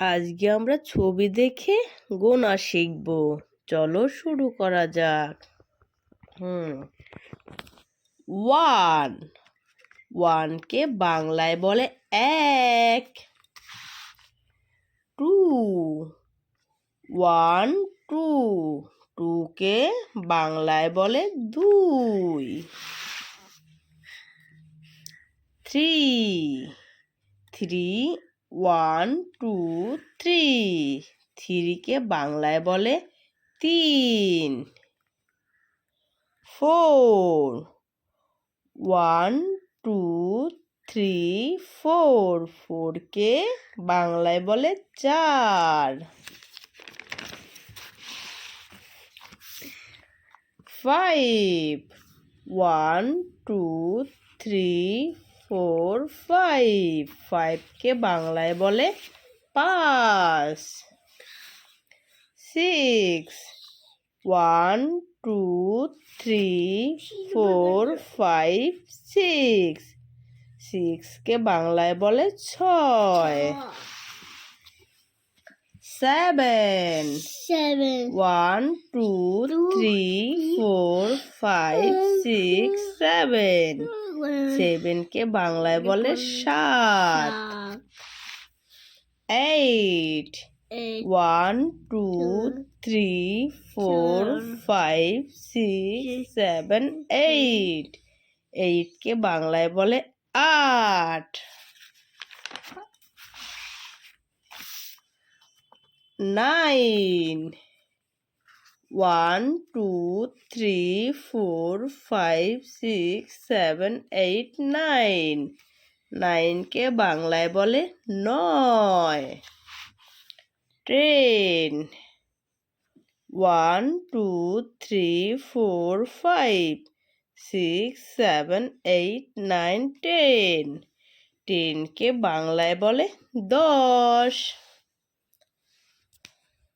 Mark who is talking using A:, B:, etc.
A: আজকে আমরা ছবি দেখে গোনা শিখব। চলো শুরু করা যাক। হুম। ওয়ান। ওয়ানকে বাংলায় বলে এক। টু। One, two. টুকে বাংলায় বলে দুই। Three. Three one, two, three. থ্রিকে বাংলায় বলে তিন। Four. One, two, three, four. ফোরকে বাংলায় বলে চার। Five. One, two, three four five ফাইভকে বাংলায় বলে পাঁচ six one two three four five six. সিক্সকে বাংলায় বলে ছয়। Seven one two three four five six seven. সেভেনকে বাংলায় বলে সাত। Eight one two three four five six seven eight এইটকে বাংলায় বলে আট। Nine one, two, three, four, five, six, seven, eight, nine. নাইনকে বাংলায় বলে নয়। Ten one, two, three, four, five, six, seven, eight, nine, ten. টেনকে বাংলায় বলে দশ।